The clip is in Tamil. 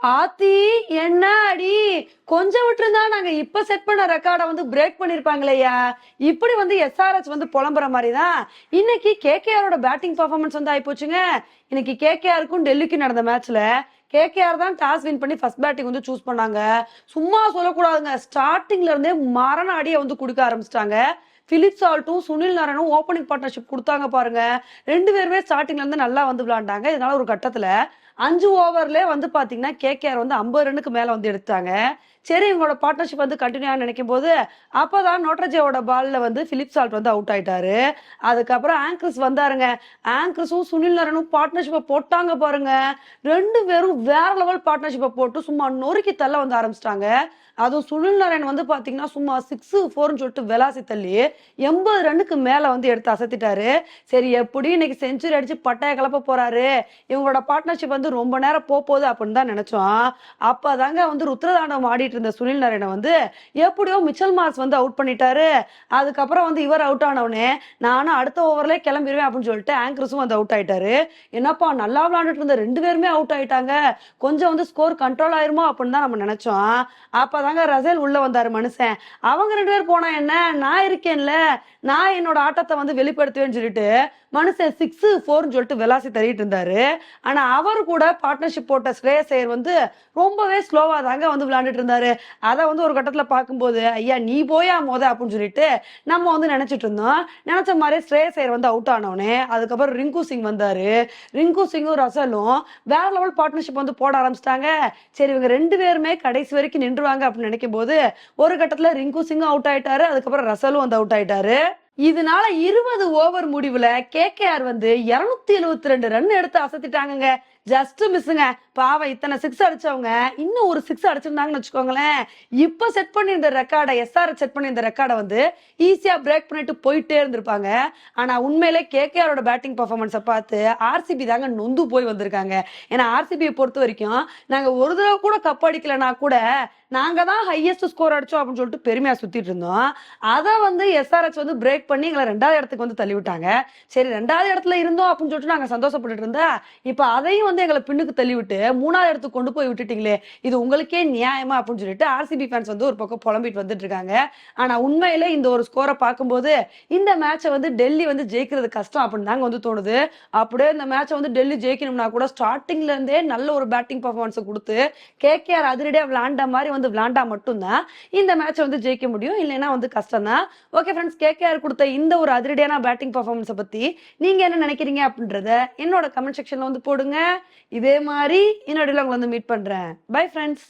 ஆத்தி என்ன அடி கொஞ்சம் விட்டுருந்தா நாங்க இப்ப செட் பண்ண ரெக்கார்டை வந்து பிரேக் பண்ணிருப்பாங்களேயா இப்படி வந்து எஸ்ஆர்எஸ் வந்து புலம்புற மாதிரி தான் இன்னைக்கு கேகேஆரோட பேட்டிங் பர்ஃபார்மன்ஸ் வந்து ஆயிப்போச்சுங்க. இன்னைக்கு கேகேஆருக்கும் டெல்லிக்கும் நடந்த மேட்ச்ல கேகேஆர் தான் டாஸ் வின் பண்ணி ஃபர்ஸ்ட் பேட்டிங் வந்து சூஸ் பண்ணாங்க. சும்மா சொல்லக்கூடாதுங்க. ஸ்டார்டிங்ல இருந்தே மரண அடியை வந்து கொடுக்க ஆரம்பிச்சிட்டாங்க. பிலிப் சால்ட்டும் சுனில் நாராயணும் ஓப்பனிங் பார்ட்னர்ஷிப் கொடுத்தாங்க பாருங்க. ரெண்டு பேருமே ஸ்டார்டிங்ல இருந்து நல்லா வந்து விளையாண்டாங்க. இதனால ஒரு கட்டத்துல அஞ்சு ஓவர்ல வந்து பாத்தீங்கன்னா கேகேஆர் வந்து ஐம்பது ரன்னுக்கு மேல வந்து எடுத்தாங்க. சரி இவங்களோட பார்ட்னர்ஷிப் வந்து கண்டினியூ நினைக்கும் போது அப்போதான் நோட்ரஜேவோட பால்ல வந்து பிலிப் சால்ட் வந்து அவுட் ஆயிட்டாரு. அதுக்கப்புறம் ஆங்கர்ஸ் வந்தாருங்க. ஆங்கர்ஸும் சுனில் நரனும் பார்ட்னர்ஷிப்பை போட்டாங்க பாருங்க. ரெண்டு பேரும் வேற லெவல் பார்ட்னர்ஷிப்பை போட்டு சும்மா நொறுக்கி தள்ள வந்து ஆரம்பிச்சிட்டாங்க. அதுவும் சுனில் நாராயண் வந்து பாத்தீங்கன்னா சும்மா சிக்ஸ் ஃபோர்னு சொல்லிட்டு வெலாசி தள்ளி எண்பது ரன்னுக்கு மேல வந்து எடுத்து அசத்திட்டாரு. சரி எப்படி இன்னைக்கு செஞ்சுரி அடிச்சு பட்டாய கலப்ப போறாரு? இவங்களோட பார்ட்னர்ஷிப் வந்து ரொம்ப நேரம் போகுது அப்படின்னு தான் நினைச்சோம். அப்பதாங்க வந்து ருத்ரதாண்டம் ஆடிட்டு இருந்த சுனில் நாராயண வந்து எப்படியோ மிச்சல் மார்ஸ் வந்து அவுட் பண்ணிட்டாரு. அதுக்கப்புறம் வந்து இவர் அவுட் ஆனவனே நானும் அடுத்த ஓவர்ல கிளம்பிடுவேன் அப்படின்னு சொல்லிட்டு ஆங்கர்ஸும் வந்து அவுட் ஆயிட்டாரு. என்னப்பா நல்லா விளையாண்டுட்டு இருந்த ரெண்டு பேருமே அவுட் ஆயிட்டாங்க. கொஞ்சம் வந்து ஸ்கோர் கண்ட்ரோல் ஆயிருமோ அப்படின்னு தான் நம்ம நினைச்சோம். அப்பதாங்க ரசேல் உள்ள வந்தாரு மனுஷன். அவங்க ரெண்டு பேர் போனா என்ன? நான் இருக்கேன்ல. நான் என்னோட ஆட்டத்தை வந்து வெளிப்படுத்துவேன்னு சொல்லிட்டு மனுஷன் சிக்ஸ் ஃபோர்னு சொல்லிட்டு விளாசி தள்ளிட்டு இருந்தாரு. ஆனா அவர் கூட கூட பார்ட்னர்ஷிப் போட்ட ஸ்ரேயஸ் ஐயர் வந்து ரொம்பவே ஸ்லோவாக தாங்க வந்து விளையாண்டுட்டு இருந்தாரு. அதை வந்து ஒரு கட்டத்தில் பார்க்கும்போது ஐயா நீ போயா மோத? அப்படின்னு சொல்லிட்டு நம்ம வந்து நினைச்சிட்டு இருந்தோம். நினைச்ச மாதிரி ஸ்ரேயஸ் ஐயர் வந்து அவுட் ஆனவனே அதுக்கப்புறம் ரிங்கு சிங் வந்தாரு. ரிங்கு சிங்கும் ரசலும் வேற லெவல் பார்ட்னர்ஷிப் வந்து போட ஆரம்பிச்சிட்டாங்க. சரி இவங்க ரெண்டு பேருமே கடைசி வரைக்கும் நின்றுவாங்க அப்படின்னு நினைக்கும் போது ஒரு கட்டத்தில் ரிங்கு சிங்கும் அவுட் ஆயிட்டாரு. அதுக்கப்புறம் ரசலும் வந்து அவுட் ஆயிட்டாரு. இதனால இருபது ஓவர் முடிவுல கேகேஆர் வந்து இருநூத்தி எழுபத்தி ரெண்டு ரன் எடுத்து அசத்திட்டாங்கங்க. ஜஸ்ட் மிஸ்ஸுங்க பாவம் இத்தனை சிக்ஸ் அடிச்சவங்க இன்னும் ஒரு சிக்ஸ் அடிச்சிருந்தாங்கன்னு வச்சுக்கோங்களேன். இப்ப செட் பண்ணியிருந்த ரெக்கார்டை எஸ்ஆர் செட் பண்ணியிருந்த ரெக்கார்டை வந்து ஈஸியா பிரேக் பண்ணிட்டு போயிட்டே இருந்திருப்பாங்க. ஆனா உண்மையிலே கேகேஆரோட பேட்டிங் பர்ஃபார்மன்ஸை பார்த்து ஆர்சிபி தாங்க நொந்து போய் வந்திருக்காங்க. ஏன்னா ஆர்சிபியை பொறுத்த வரைக்கும் நாங்க ஒரு தடவை கூட கப் அடிக்கலனா கூட நாங்க தான் ஹையஸ்ட் ஸ்கோர் அடிச்சோம் அப்படின்னு சொல்லிட்டு பெருமையா சுத்திட்டு இருந்தோம். அதை வந்து எஸ்ஆர்எச் வந்து பிரேக் பண்ணி எங்களை ரெண்டாவது இடத்துக்கு வந்து தள்ளி விட்டாங்க சரி ரெண்டாவது இடத்துல இருந்தோம் அப்படின்னு சொல்லிட்டு நாங்க சந்தோஷப்பட்டுட்டு இருந்தா இப்ப அதையும் வந்து எங்களை பின்னுக்கு தள்ளி விட்டு மூணாவது இடத்துக்கு கொண்டு போய் விட்டுட்டீங்களே இது உங்களுக்கே நியாயமா அப்படின்னு சொல்லிட்டு ஆர்சிபி ஃபேன்ஸ் வந்து ஒரு பக்கம் புலம்பிட்டு வந்துட்டு இருக்காங்க. ஆனா உண்மையிலே இந்த ஒரு ஸ்கோரை பார்க்கும்போது இந்த மேட்சை வந்து டெல்லி வந்து ஜெயிக்கிறது கஷ்டம் அப்படின்னு தாங்க வந்து தோணுது. அப்படியே இந்த மேட்சை வந்து டெல்லி ஜெயிக்கணும்னா கூட ஸ்டார்டிங்ல இருந்தே நல்ல ஒரு பேட்டிங் பர்ஃபார்மன்ஸை கொடுத்து கேகேஆர் அதிரடியா விளாண்ட மாதிரி வந்து விளாண்டா மட்டும்தான் இந்த மேட்சை வந்து ஜெயிக்க முடியும். இல்லைன்னா வந்து கஷ்டம் தான் ஓகே ஃப்ரெண்ட்ஸ் கேகேஆர் கொடுத்த இந்த ஒரு அதிரடியான பேட்டிங் பர்ஃபார்மன்ஸை பத்தி நீங்க என்ன நினைக்கிறீங்க அப்படின்றத என்னோட கமெண்ட் செக்ஷன்ல வந்து போடுங்க. இதே மாதிரி இன்னொரு உங்களை வந்து மீட் பண்றேன். Bye friends